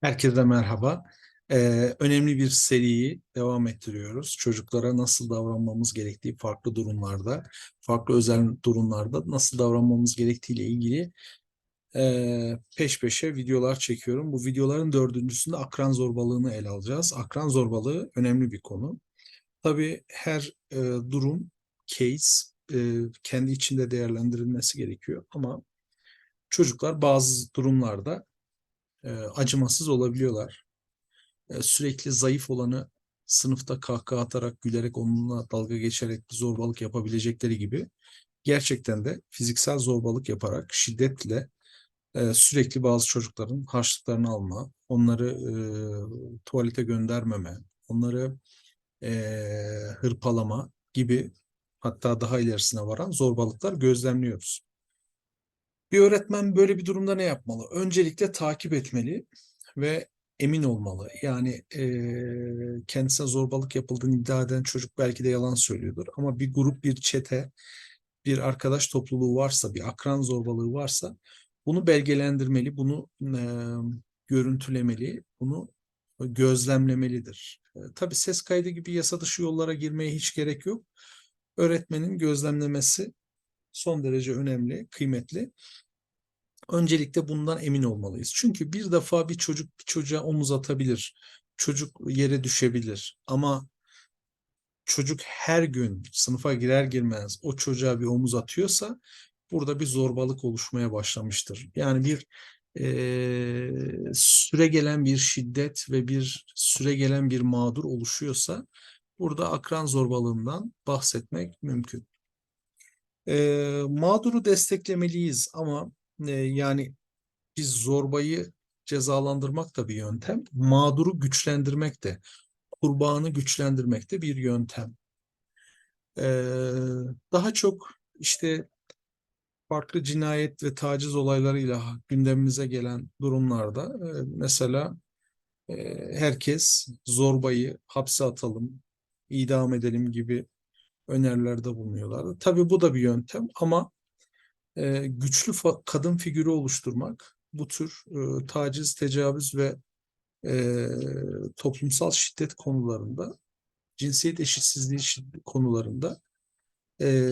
Herkese merhaba. Ee, önemli bir seriyi devam ettiriyoruz. Çocuklara nasıl davranmamız gerektiği farklı durumlarda, farklı özel durumlarda nasıl davranmamız gerektiğiyle ilgili e, peş peşe videolar çekiyorum. Bu videoların dördüncüsünde akran zorbalığını ele alacağız. Akran zorbalığı önemli bir konu. Tabii her e, durum, case e, kendi içinde değerlendirilmesi gerekiyor ama çocuklar bazı durumlarda acımasız olabiliyorlar. E, sürekli zayıf olanı sınıfta kahkaha atarak, gülerek, onunla dalga geçerek zorbalık yapabilecekleri gibi gerçekten de fiziksel zorbalık yaparak şiddetle e, sürekli bazı çocukların harçlıklarını alma, onları e, tuvalete göndermeme, onları e, hırpalama gibi hatta daha ilerisine varan zorbalıklar gözlemliyoruz. Bir öğretmen böyle bir durumda ne yapmalı? Öncelikle takip etmeli ve emin olmalı. Yani e, kendisine zorbalık yapıldığını iddia eden çocuk belki de yalan söylüyordur. Ama bir grup, bir çete, bir arkadaş topluluğu varsa, bir akran zorbalığı varsa bunu belgelendirmeli, bunu e, görüntülemeli, bunu gözlemlemelidir. E, tabii ses kaydı gibi yasa dışı yollara girmeye hiç gerek yok. Öğretmenin gözlemlemesi son derece önemli, kıymetli. Öncelikle bundan emin olmalıyız. Çünkü bir defa bir çocuk bir çocuğa omuz atabilir. Çocuk yere düşebilir. Ama çocuk her gün sınıfa girer girmez o çocuğa bir omuz atıyorsa burada bir zorbalık oluşmaya başlamıştır. Yani bir e, süre gelen bir şiddet ve bir süre gelen bir mağdur oluşuyorsa burada akran zorbalığından bahsetmek mümkün. E, mağduru desteklemeliyiz ama e, yani biz zorbayı cezalandırmak da bir yöntem, mağduru güçlendirmek de, kurbanı güçlendirmek de bir yöntem. E, daha çok işte farklı cinayet ve taciz olaylarıyla gündemimize gelen durumlarda e, mesela e, herkes zorbayı hapse atalım, idam edelim gibi önerilerde bulunuyorlardı. Tabii bu da bir yöntem ama e, güçlü kadın figürü oluşturmak bu tür e, taciz, tecavüz ve e, toplumsal şiddet konularında, cinsiyet eşitsizliği konularında e,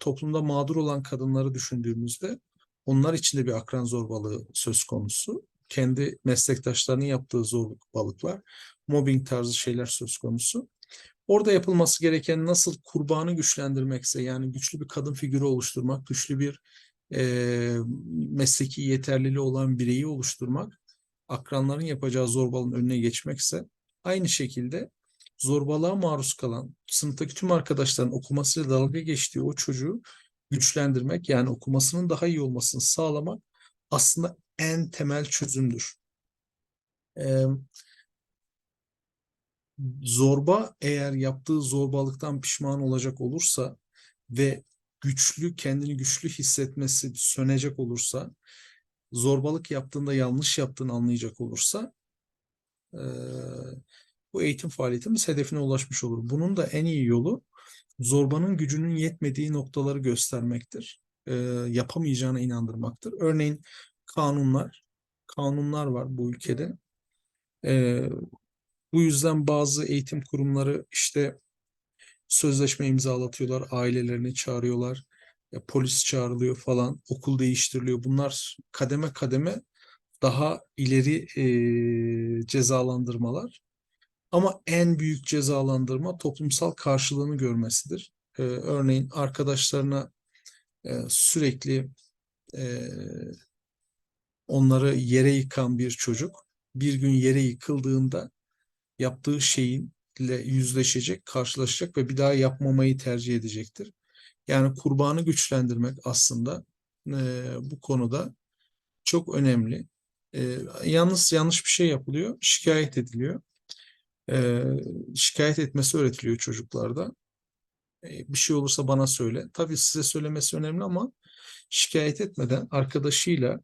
toplumda mağdur olan kadınları düşündüğümüzde onlar için de bir akran zorbalığı söz konusu. Kendi meslektaşlarının yaptığı zorbalıklar, mobbing tarzı şeyler söz konusu. Orada yapılması gereken nasıl kurbanı güçlendirmekse yani güçlü bir kadın figürü oluşturmak, güçlü bir e, mesleki yeterliliği olan bireyi oluşturmak, akranların yapacağı zorbalığın önüne geçmekse aynı şekilde zorbalığa maruz kalan sınıftaki tüm arkadaşların okumasıyla dalga geçtiği o çocuğu güçlendirmek yani okumasının daha iyi olmasını sağlamak aslında en temel çözümdür. Ee, zorba eğer yaptığı zorbalıktan pişman olacak olursa ve güçlü, kendini güçlü hissetmesi sönecek olursa, zorbalık yaptığında yanlış yaptığını anlayacak olursa e, bu eğitim faaliyetimiz hedefine ulaşmış olur. Bunun da en iyi yolu zorbanın gücünün yetmediği noktaları göstermektir. E, yapamayacağına inandırmaktır. Örneğin kanunlar, kanunlar var bu ülkede. E, bu yüzden bazı eğitim kurumları işte sözleşme imzalatıyorlar, ailelerini çağırıyorlar, ya polis çağrılıyor falan, okul değiştiriliyor. Bunlar kademe kademe daha ileri e, cezalandırmalar. Ama en büyük cezalandırma toplumsal karşılığını görmesidir. E, örneğin arkadaşlarına e, sürekli e, onları yere yıkan bir çocuk bir gün yere yıkıldığında yaptığı şeyin ile yüzleşecek, karşılaşacak ve bir daha yapmamayı tercih edecektir. Yani kurbanı güçlendirmek aslında e, bu konuda çok önemli. E, yalnız yanlış bir şey yapılıyor, şikayet ediliyor. E, şikayet etmesi öğretiliyor çocuklarda. E, bir şey olursa bana söyle. Tabii size söylemesi önemli ama şikayet etmeden arkadaşıyla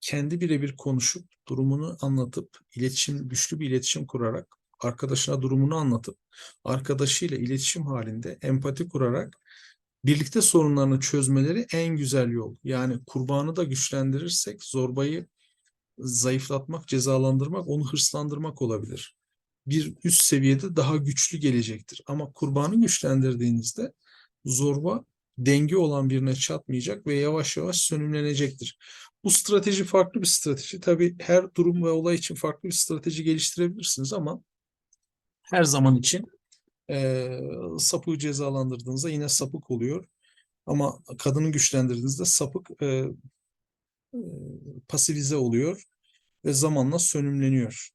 kendi birebir konuşup durumunu anlatıp iletişim güçlü bir iletişim kurarak arkadaşına durumunu anlatıp arkadaşıyla iletişim halinde empati kurarak birlikte sorunlarını çözmeleri en güzel yol. Yani kurbanı da güçlendirirsek, zorbayı zayıflatmak, cezalandırmak, onu hırslandırmak olabilir. Bir üst seviyede daha güçlü gelecektir. Ama kurbanı güçlendirdiğinizde zorba denge olan birine çatmayacak ve yavaş yavaş sönümlenecektir. Bu strateji farklı bir strateji. Tabii her durum ve olay için farklı bir strateji geliştirebilirsiniz ama her zaman için eee sapığı cezalandırdığınızda yine sapık oluyor. Ama kadını güçlendirdiğinizde sapık eee, eee, pasifize oluyor ve zamanla sönümleniyor.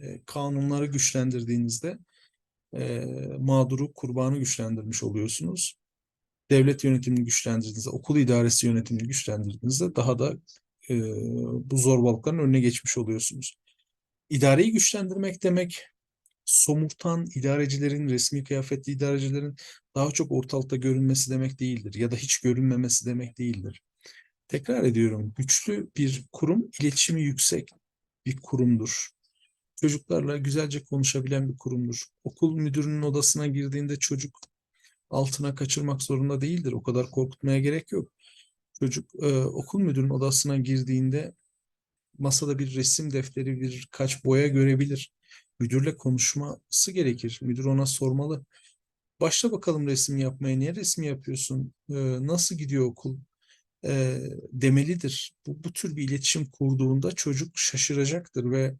Eee, kanunları güçlendirdiğinizde eee, mağduru, kurbanı güçlendirmiş oluyorsunuz. Devlet yönetimini güçlendirdiğinizde, okul idaresi yönetimini güçlendirdiğinizde daha da eee, bu zorbalıkların önüne geçmiş oluyorsunuz. İdareyi güçlendirmek demek somurtan idarecilerin, resmi kıyafetli idarecilerin daha çok ortalıkta görünmesi demek değildir ya da hiç görünmemesi demek değildir. Tekrar ediyorum, güçlü bir kurum, iletişimi yüksek bir kurumdur. Çocuklarla güzelce konuşabilen bir kurumdur. Okul müdürünün odasına girdiğinde çocuk altına kaçırmak zorunda değildir. O kadar korkutmaya gerek yok. Çocuk e, okul müdürünün odasına girdiğinde masada bir resim defteri, birkaç boya görebilir. Müdürle konuşması gerekir. Müdür ona sormalı. Başla bakalım resim yapmaya. Niye resim yapıyorsun? E, nasıl gidiyor okul? E, demelidir. Bu, bu tür bir iletişim kurduğunda çocuk şaşıracaktır ve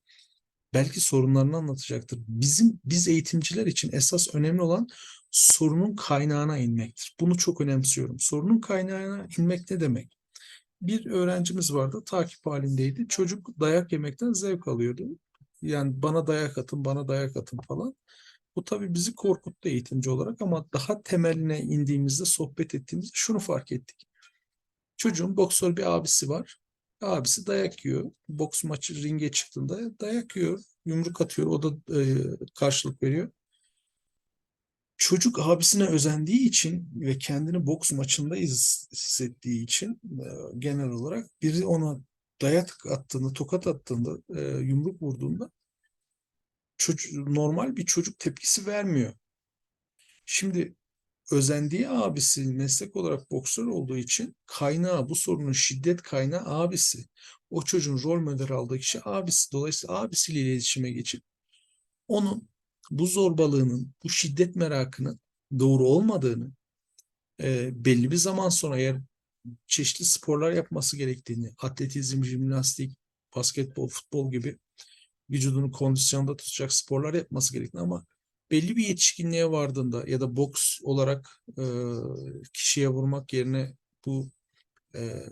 belki sorunlarını anlatacaktır. Bizim biz eğitimciler için esas önemli olan sorunun kaynağına inmektir. Bunu çok önemsiyorum. Sorunun kaynağına inmek ne demek? Bir öğrencimiz vardı, takip halindeydi. Çocuk dayak yemekten zevk alıyordu. Yani bana dayak atın, bana dayak atın falan. Bu tabii bizi korkuttu eğitimci olarak ama daha temeline indiğimizde, sohbet ettiğimizde şunu fark ettik. Çocuğun boksör bir abisi var. Abisi dayak yiyor. Boks maçı ringe çıktığında dayak yiyor. Yumruk atıyor. O da e, karşılık veriyor. Çocuk abisine özendiği için ve kendini boks maçında hissettiği için e, genel olarak biri ona dayak attığında, tokat attığında, e, yumruk vurduğunda çocuk, normal bir çocuk tepkisi vermiyor. Şimdi özendiği abisi meslek olarak boksör olduğu için kaynağı, bu sorunun şiddet kaynağı abisi. O çocuğun rol model aldığı kişi abisi. Dolayısıyla abisiyle iletişime geçip onun bu zorbalığının, bu şiddet merakının doğru olmadığını e, belli bir zaman sonra eğer çeşitli sporlar yapması gerektiğini, atletizm, jimnastik, basketbol, futbol gibi vücudunu kondisyonda tutacak sporlar yapması gerektiğini ama belli bir yetişkinliğe vardığında ya da boks olarak e, kişiye vurmak yerine bu e,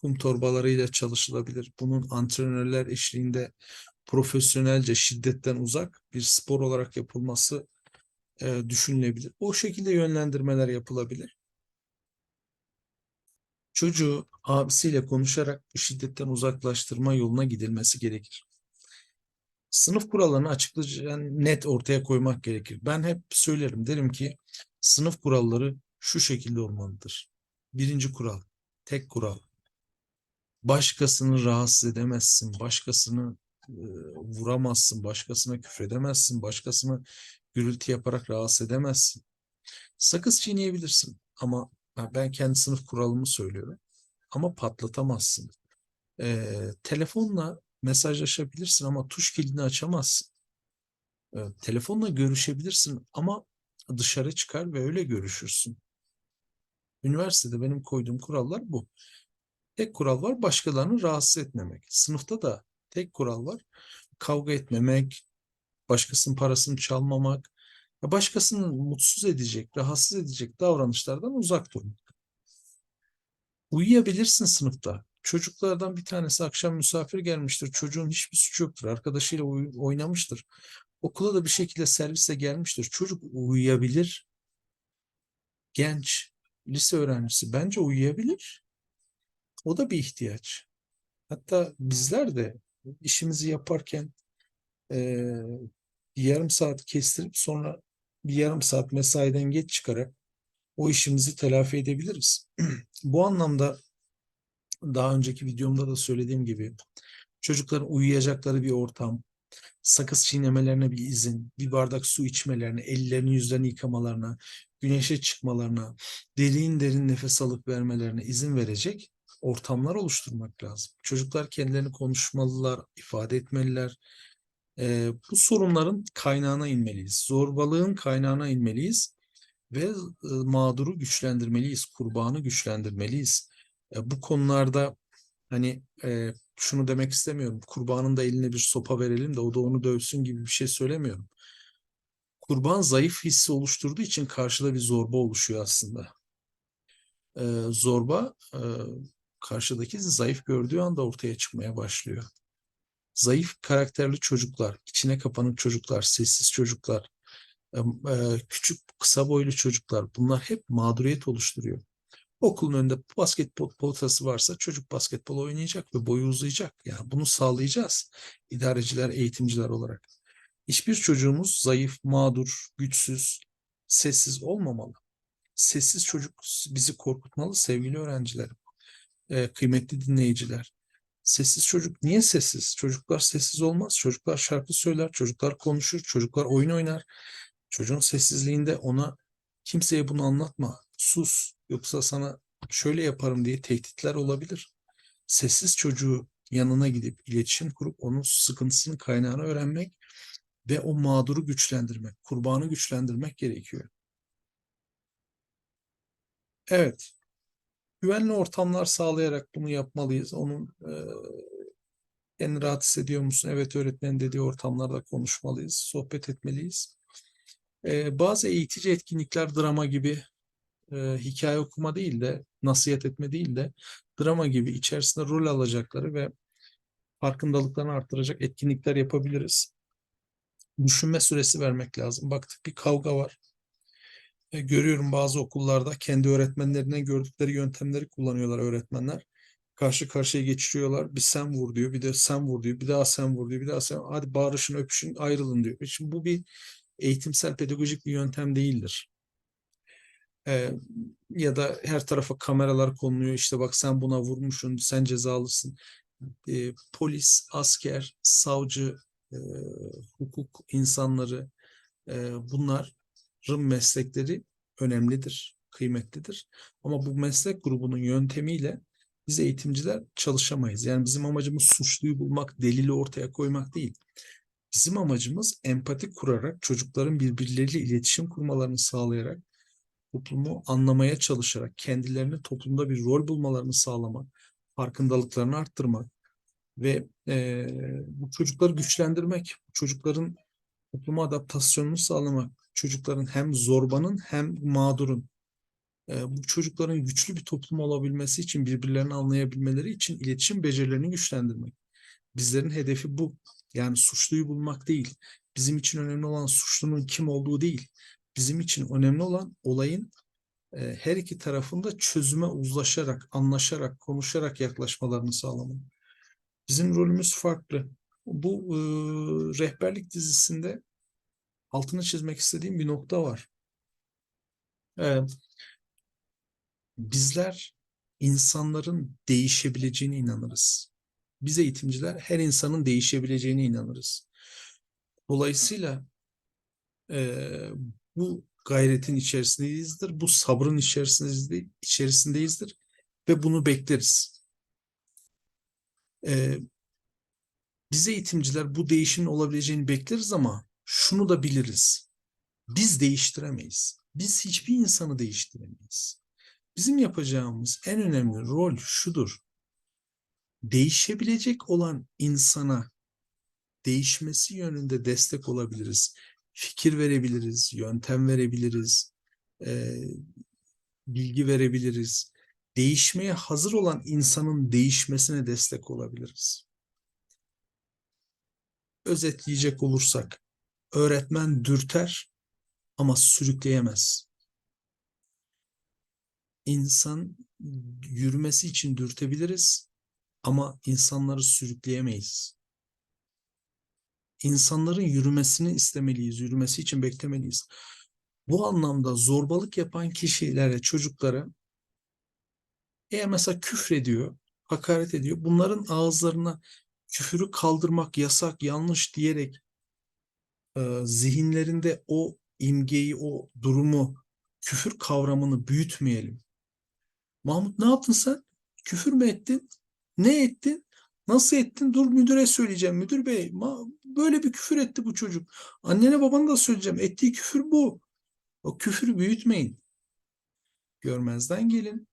kum torbalarıyla çalışılabilir. Bunun antrenörler eşliğinde profesyonelce şiddetten uzak bir spor olarak yapılması e, düşünülebilir. O şekilde yönlendirmeler yapılabilir. Çocuğu abisiyle konuşarak bu şiddetten uzaklaştırma yoluna gidilmesi gerekir. Sınıf kurallarını açıklıca net ortaya koymak gerekir. Ben hep söylerim derim ki sınıf kuralları şu şekilde olmalıdır. Birinci kural, tek kural. Başkasını rahatsız edemezsin, başkasını e, vuramazsın, başkasına küfredemezsin, başkasını gürültü yaparak rahatsız edemezsin. Sakız çiğneyebilirsin ama ben kendi sınıf kuralımı söylüyorum. Ama patlatamazsın. E, telefonla mesajlaşabilirsin ama tuş kilidini açamazsın. E, telefonla görüşebilirsin ama dışarı çıkar ve öyle görüşürsün. Üniversitede benim koyduğum kurallar bu. Tek kural var başkalarını rahatsız etmemek. Sınıfta da tek kural var. Kavga etmemek, başkasının parasını çalmamak, başkasını mutsuz edecek, rahatsız edecek davranışlardan uzak durmak. Uyuyabilirsin sınıfta. Çocuklardan bir tanesi akşam misafir gelmiştir. Çocuğun hiçbir suçu yoktur. Arkadaşıyla oynamıştır. Okula da bir şekilde servisle gelmiştir. Çocuk uyuyabilir. Genç, lise öğrencisi bence uyuyabilir. O da bir ihtiyaç. Hatta bizler de işimizi yaparken e, yarım saat kestirip sonra bir yarım saat mesaiden geç çıkarak o işimizi telafi edebiliriz. Bu anlamda daha önceki videomda da söylediğim gibi çocukların uyuyacakları bir ortam, sakız çiğnemelerine bir izin, bir bardak su içmelerine, ellerini yüzlerini yıkamalarına, güneşe çıkmalarına, derin derin nefes alıp vermelerine izin verecek ortamlar oluşturmak lazım. Çocuklar kendilerini konuşmalılar, ifade etmeliler. Ee, bu sorunların kaynağına inmeliyiz. Zorbalığın kaynağına inmeliyiz ve e, mağduru güçlendirmeliyiz, kurbanı güçlendirmeliyiz. E, bu konularda hani e, şunu demek istemiyorum. Kurbanın da eline bir sopa verelim de o da onu dövsün gibi bir şey söylemiyorum. Kurban zayıf hissi oluşturduğu için karşıda bir zorba oluşuyor aslında. E, zorba e, karşıdaki zayıf gördüğü anda ortaya çıkmaya başlıyor. Zayıf karakterli çocuklar, içine kapanık çocuklar, sessiz çocuklar, e, küçük kısa boylu çocuklar bunlar hep mağduriyet oluşturuyor. Okulun önünde basketbol potası varsa çocuk basketbol oynayacak ve boyu uzayacak. Yani bunu sağlayacağız idareciler, eğitimciler olarak. Hiçbir çocuğumuz zayıf, mağdur, güçsüz, sessiz olmamalı. Sessiz çocuk bizi korkutmalı sevgili öğrencilerim, e, kıymetli dinleyiciler. Sessiz çocuk niye sessiz? Çocuklar sessiz olmaz. Çocuklar şarkı söyler, çocuklar konuşur, çocuklar oyun oynar. Çocuğun sessizliğinde ona kimseye bunu anlatma, sus yoksa sana şöyle yaparım diye tehditler olabilir. Sessiz çocuğu yanına gidip iletişim kurup onun sıkıntısının kaynağını öğrenmek ve o mağduru güçlendirmek, kurbanı güçlendirmek gerekiyor. Evet, güvenli ortamlar sağlayarak bunu yapmalıyız. Onun e, kendini rahat hissediyor musun? Evet öğretmenin dediği ortamlarda konuşmalıyız, sohbet etmeliyiz. E, bazı eğitici etkinlikler drama gibi e, hikaye okuma değil de nasihat etme değil de drama gibi içerisinde rol alacakları ve farkındalıklarını arttıracak etkinlikler yapabiliriz. Düşünme süresi vermek lazım. Baktık bir kavga var. E, görüyorum bazı okullarda kendi öğretmenlerinden gördükleri yöntemleri kullanıyorlar öğretmenler. Karşı karşıya geçiriyorlar. Bir sen vur diyor, bir de sen vur diyor, bir daha sen vur diyor, bir daha sen hadi bağırışın, öpüşün, ayrılın diyor. Şimdi bu bir eğitimsel pedagojik bir yöntem değildir. Ee, ya da her tarafa kameralar konuluyor. İşte bak sen buna vurmuşsun, sen cezalısın. Ee, polis, asker, savcı, e, hukuk insanları e, bunların meslekleri önemlidir, kıymetlidir. Ama bu meslek grubunun yöntemiyle biz eğitimciler çalışamayız. Yani bizim amacımız suçluyu bulmak, delili ortaya koymak değil. Bizim amacımız empati kurarak, çocukların birbirleriyle iletişim kurmalarını sağlayarak, toplumu anlamaya çalışarak, kendilerini toplumda bir rol bulmalarını sağlamak, farkındalıklarını arttırmak ve e, bu çocukları güçlendirmek, çocukların topluma adaptasyonunu sağlamak, çocukların hem zorbanın hem mağdurun, e, bu çocukların güçlü bir toplum olabilmesi için, birbirlerini anlayabilmeleri için iletişim becerilerini güçlendirmek. Bizlerin hedefi bu. Yani suçluyu bulmak değil. Bizim için önemli olan suçlunun kim olduğu değil. Bizim için önemli olan olayın e, her iki tarafında çözüme uzlaşarak, anlaşarak, konuşarak yaklaşmalarını sağlamak. Bizim rolümüz farklı. Bu e, rehberlik dizisinde altını çizmek istediğim bir nokta var. E, bizler insanların değişebileceğine inanırız. Biz eğitimciler her insanın değişebileceğine inanırız. Dolayısıyla e, bu gayretin içerisindeyizdir, bu sabrın içerisindeyiz, içerisindeyizdir ve bunu bekleriz. E, biz eğitimciler bu değişimin olabileceğini bekleriz ama şunu da biliriz. Biz değiştiremeyiz. Biz hiçbir insanı değiştiremeyiz. Bizim yapacağımız en önemli rol şudur değişebilecek olan insana değişmesi yönünde destek olabiliriz. Fikir verebiliriz, yöntem verebiliriz, e, bilgi verebiliriz. Değişmeye hazır olan insanın değişmesine destek olabiliriz. Özetleyecek olursak, öğretmen dürter ama sürükleyemez. İnsan yürümesi için dürtebiliriz ama insanları sürükleyemeyiz. İnsanların yürümesini istemeliyiz, yürümesi için beklemeliyiz. Bu anlamda zorbalık yapan kişilere, çocuklara eğer mesela küfrediyor, hakaret ediyor, bunların ağızlarına küfürü kaldırmak yasak, yanlış diyerek e, zihinlerinde o imgeyi, o durumu, küfür kavramını büyütmeyelim. Mahmut ne yaptın sen? Küfür mü ettin? Ne ettin? Nasıl ettin? Dur müdüre söyleyeceğim. Müdür bey böyle bir küfür etti bu çocuk. Annene babana da söyleyeceğim. Ettiği küfür bu. O küfürü büyütmeyin. Görmezden gelin.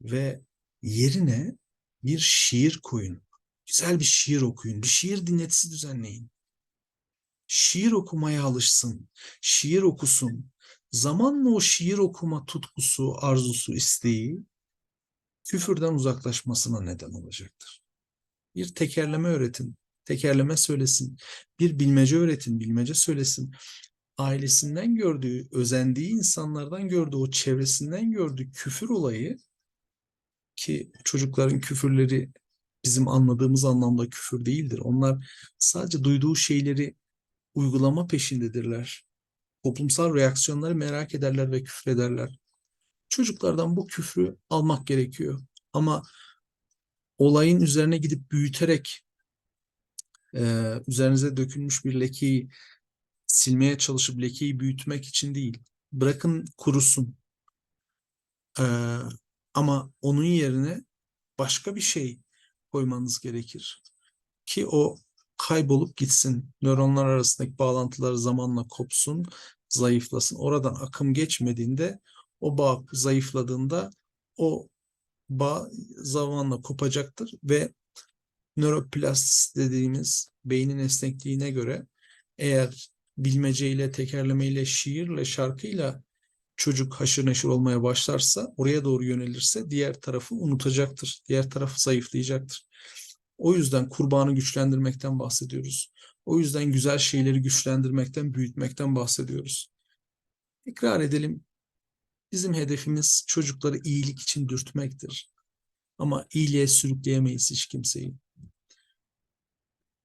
Ve yerine bir şiir koyun. Güzel bir şiir okuyun. Bir şiir dinletisi düzenleyin. Şiir okumaya alışsın. Şiir okusun. Zamanla o şiir okuma tutkusu, arzusu, isteği küfürden uzaklaşmasına neden olacaktır. Bir tekerleme öğretin. Tekerleme söylesin. Bir bilmece öğretin. Bilmece söylesin. Ailesinden gördüğü, özendiği insanlardan gördüğü, o çevresinden gördüğü küfür olayı ki çocukların küfürleri bizim anladığımız anlamda küfür değildir. Onlar sadece duyduğu şeyleri uygulama peşindedirler. Toplumsal reaksiyonları merak ederler ve küfrederler. Çocuklardan bu küfrü almak gerekiyor. Ama olayın üzerine gidip büyüterek e, üzerinize dökülmüş bir lekeyi silmeye çalışıp lekeyi büyütmek için değil. Bırakın kurusun. E, ama onun yerine başka bir şey koymanız gerekir. Ki o kaybolup gitsin. Nöronlar arasındaki bağlantılar zamanla kopsun, zayıflasın. Oradan akım geçmediğinde o bağ zayıfladığında o bağ zamanla kopacaktır ve nöroplastisite dediğimiz beynin esnekliğine göre eğer bilmeceyle, tekerlemeyle, şiirle, şarkıyla çocuk haşır neşir olmaya başlarsa, oraya doğru yönelirse diğer tarafı unutacaktır. Diğer tarafı zayıflayacaktır. O yüzden kurbanı güçlendirmekten bahsediyoruz. O yüzden güzel şeyleri güçlendirmekten, büyütmekten bahsediyoruz. Tekrar edelim. Bizim hedefimiz çocukları iyilik için dürtmektir. Ama iyiliğe sürükleyemeyiz hiç kimseyi.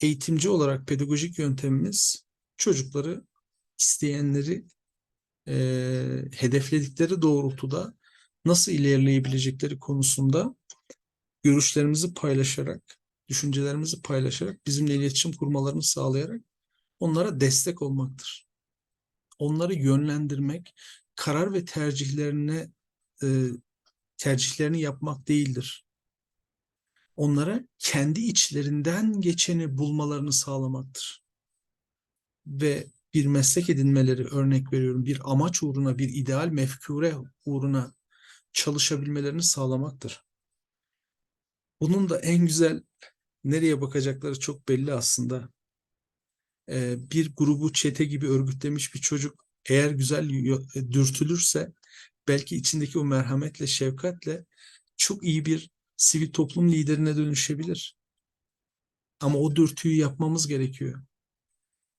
Eğitimci olarak pedagojik yöntemimiz çocukları isteyenleri e, hedefledikleri doğrultuda nasıl ilerleyebilecekleri konusunda görüşlerimizi paylaşarak, düşüncelerimizi paylaşarak, bizimle iletişim kurmalarını sağlayarak onlara destek olmaktır. Onları yönlendirmek, karar ve tercihlerine e, tercihlerini yapmak değildir. Onlara kendi içlerinden geçeni bulmalarını sağlamaktır. Ve bir meslek edinmeleri örnek veriyorum bir amaç uğruna bir ideal mefkure uğruna çalışabilmelerini sağlamaktır. Bunun da en güzel nereye bakacakları çok belli aslında. Ee, bir grubu çete gibi örgütlemiş bir çocuk eğer güzel e, dürtülürse belki içindeki o merhametle, şefkatle çok iyi bir sivil toplum liderine dönüşebilir. Ama o dürtüyü yapmamız gerekiyor.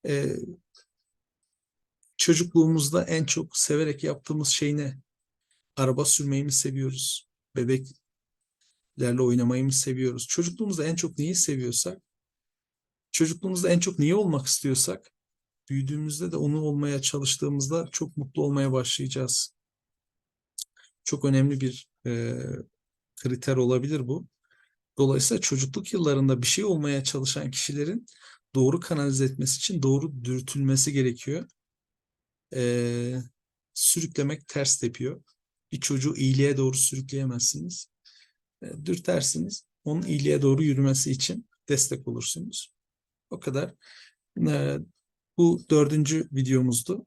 Ee, çocukluğumuzda en çok severek yaptığımız şey ne? Araba sürmeyi mi seviyoruz? Bebeklerle oynamayı mı seviyoruz? Çocukluğumuzda en çok neyi seviyorsak, çocukluğumuzda en çok neyi olmak istiyorsak, büyüdüğümüzde de onu olmaya çalıştığımızda çok mutlu olmaya başlayacağız. Çok önemli bir e, kriter olabilir bu. Dolayısıyla çocukluk yıllarında bir şey olmaya çalışan kişilerin doğru kanalize etmesi için doğru dürtülmesi gerekiyor e, sürüklemek ters tepiyor. Bir çocuğu iyiliğe doğru sürükleyemezsiniz. E, dürtersiniz. Onun iyiliğe doğru yürümesi için destek olursunuz. O kadar. E, bu dördüncü videomuzdu.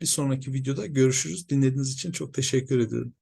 Bir sonraki videoda görüşürüz. Dinlediğiniz için çok teşekkür ediyorum.